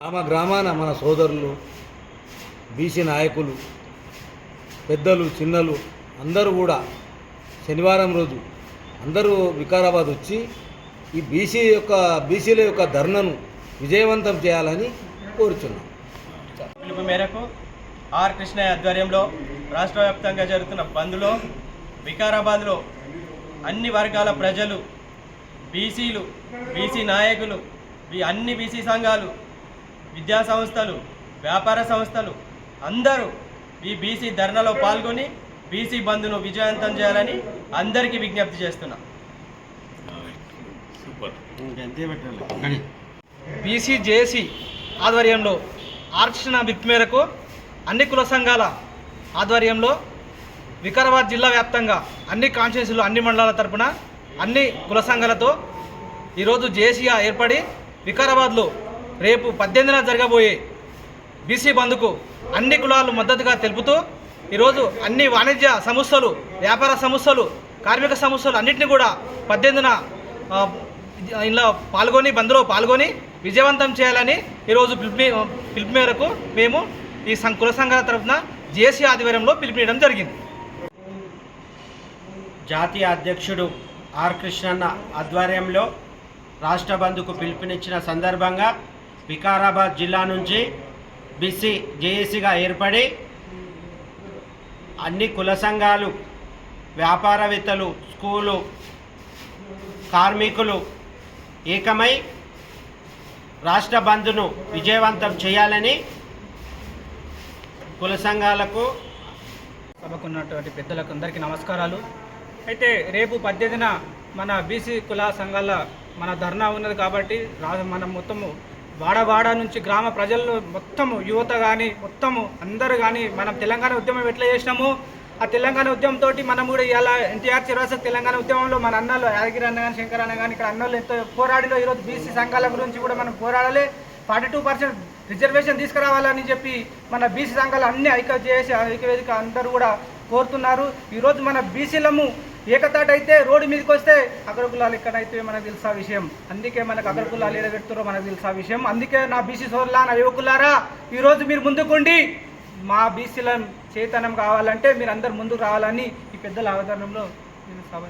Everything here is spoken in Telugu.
గ్రామ గ్రామాన మన సోదరులు బీసీ నాయకులు పెద్దలు చిన్నలు అందరూ కూడా శనివారం రోజు అందరూ వికారాబాద్ వచ్చి ఈ బీసీ యొక్క బీసీల యొక్క ధర్నను విజయవంతం చేయాలని కోరుచున్నాం. పిలుపు మేరకు ఆర్ కృష్ణయ్య ఆధ్వర్యంలో రాష్ట్ర వ్యాప్తంగా జరుగుతున్న బంద్లో వికారాబాద్లో అన్ని వర్గాల ప్రజలు బీసీలు బీసీ నాయకులు ఈ అన్ని బీసీ సంఘాలు విద్యా సంస్థలు వ్యాపార సంస్థలు అందరూ ఈ బీసీ ధర్నాలో పాల్గొని బీసీ బంద్ను విజయవంతం చేయాలని అందరికీ విజ్ఞప్తి చేస్తున్నాం. బీసీ జేఏసీ ఆధ్వర్యంలో ఆర్క్షణ బిప్ మేరకు అన్ని కుల సంఘాల ఆధ్వర్యంలో వికారాబాద్ జిల్లా వ్యాప్తంగా అన్ని కాన్స్టిట్యూన్సీలు అన్ని మండలాల తరపున అన్ని కుల సంఘాలతో ఈరోజు జేఏసీగా ఏర్పడి వికారాబాద్లో రేపు పద్దెనిమిదిన జరగబోయే బీసీ బంద్కు అన్ని కులాలు మద్దతుగా తెలుపుతూ ఈరోజు అన్ని వాణిజ్య సంస్థలు వ్యాపార సంస్థలు కార్మిక సంస్థలు అన్నింటినీ కూడా పద్దెనిమిదిన ఆ, ఇందులో పాల్గొని బంద్లో పాల్గొని విజయవంతం చేయాలని ఈరోజు పిలుపు పిలుపు మేరకు మేము ఈ సం కుల సంఘాల తరఫున జేసీ ఆధ్వర్యంలో పిలుపునియడం జరిగింది. జాతీయ అధ్యక్షుడు ఆర్ కృష్ణన్న ఆధ్వర్యంలో రాష్ట్ర బంధుకు పిలుపునిచ్చిన సందర్భంగా వికారాబాద్ జిల్లా నుంచి బీసీ జేఏసీగా ఏర్పడి అన్ని కుల సంఘాలు వ్యాపారవేత్తలు స్కూలు కార్మికులు ఏకమై రాష్ట్ర బంద్ను విజయవంతం చేయాలని కుల సంఘాలకు సభకున్నటువంటి పెద్దలకు అందరికీ నమస్కారాలు. అయితే రేపు పద్దెనిమిదిన మన బీసీ కుల సంఘాల మన ధర్నా ఉన్నది కాబట్టి రా మనం మొత్తము వాడవాడ నుంచి గ్రామ ప్రజలు మొత్తము యువత కానీ మొత్తము అందరూ కానీ మనం తెలంగాణ ఉద్యమం ఎట్లా చేసినాము ఆ తెలంగాణ ఉద్యమంతో మనం కూడా ఇలా ఎన్టీఆర్ చిరాసక్ తెలంగాణ ఉద్యమంలో మన అన్నలు యాదగిరి అన్న కానీ శంకర్ అన్న కానీ ఇక్కడ అన్నలు ఎంతో పోరాడిలో ఈరోజు బీసీ సంఘాల గురించి కూడా మనం పోరాడాలి. ఫార్టీ టూ పర్సెంట్ రిజర్వేషన్ తీసుకురావాలని చెప్పి మన బీసీ సంఘాలు అన్ని ఐక్య చేసి ఐక్యవేదిక అందరూ కూడా కోరుతున్నారు. ఈరోజు మన బీసీలము ఏకతాట అయితే రోడ్డు మీదకి వస్తే అగ్రకులాలు ఎక్కడైతే మనకు తెలుసా విషయం. అందుకే మనకు అగ్రకులాలు ఏడబెడుతారో మనకు తెలుసా విషయం. అందుకే నా బీసీ సోదరులా నా యువకులారా ఈరోజు మీరు ముందుకుండి మా బీసీల చైతన్యం కావాలంటే మీరు అందరు ముందుకు రావాలని ఈ పెద్దల అవతరణంలో నేను సభ